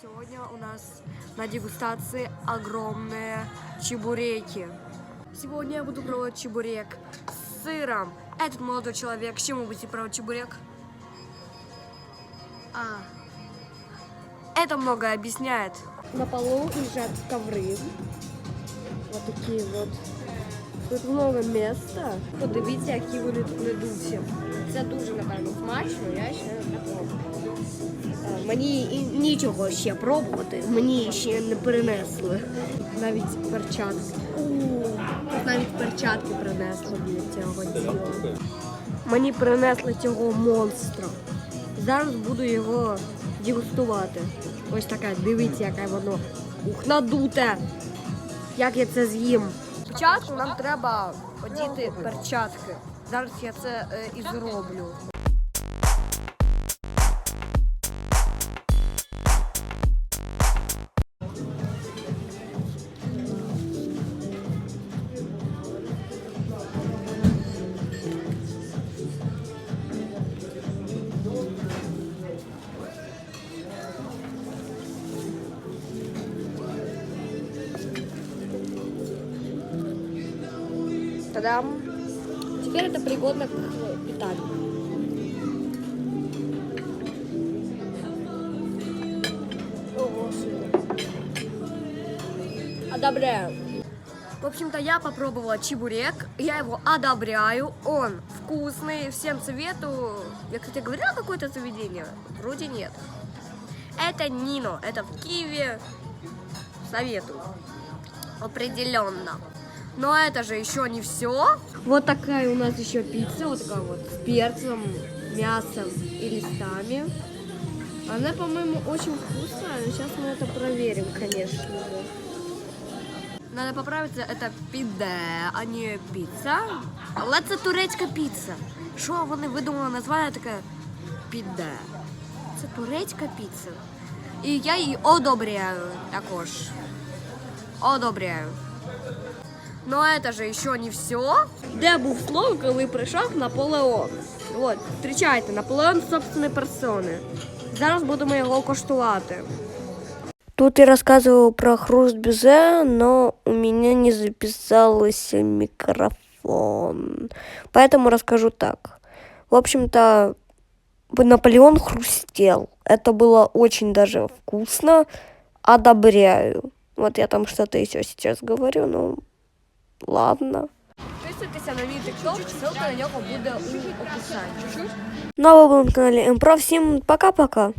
Сегодня у нас на дегустации огромные чебуреки. Сегодня я буду пробовать чебурек с сыром. Этот молодой человек, с чем вы будете пробовать чебурек? А, это многое объясняет. На полу лежат ковры. Вот такие вот. Тут много місця. Подивіться, які вони тут надуті. Це дуже, напевно, смачно, я ще не пробувала. Е, Мені нічого ще пробувати, мені ще не принесли. Навіть перчатки. Тут навіть перчатки принесли для цього діла. Мені принесли цього монстра. Зараз буду його дегустувати. Ось таке, дивіться, яке воно. Ух, надуте! Як я це з'їм? Спочатку нам треба одіти перчатки. Зараз я це е, і зроблю. Тадам. Теперь это пригодно к питанию. Одобряю. В общем-то, я попробовала чебурек, я его одобряю, он вкусный, всем советую. Я, кстати, говорила какое-то заведение? Вроде нет. Это Нино, это в Киеве, советую. Определенно. Но это же еще не все. Вот такая у нас еще пицца, вот такая вот с перцем, мясом и листами. Она, по-моему, очень вкусная, но сейчас мы это проверим, конечно же. Надо поправиться, это піде, а не піца. Але це турецька піца. Що вони видумали названня таке піде. Це турецька піца. І я її одобряю також. Одобряю. Но это же еще не все. Де був слово, коли прийшов Наполеон? От, зустрічайте, Наполеон собственної персони. Зараз будемо його коштувати. Тут я рассказывал про хруст безе, но у меня не записался микрофон. Поэтому расскажу так. В общем-то, Наполеон хрустел. Это было очень даже вкусно. Одобряю. Вот я там что-то еще сейчас говорю, ну ладно. Підписуйтеся на мій тикток, ссылка на нього буде у описанні. Ну а вы были на канале Импров. Всем пока-пока.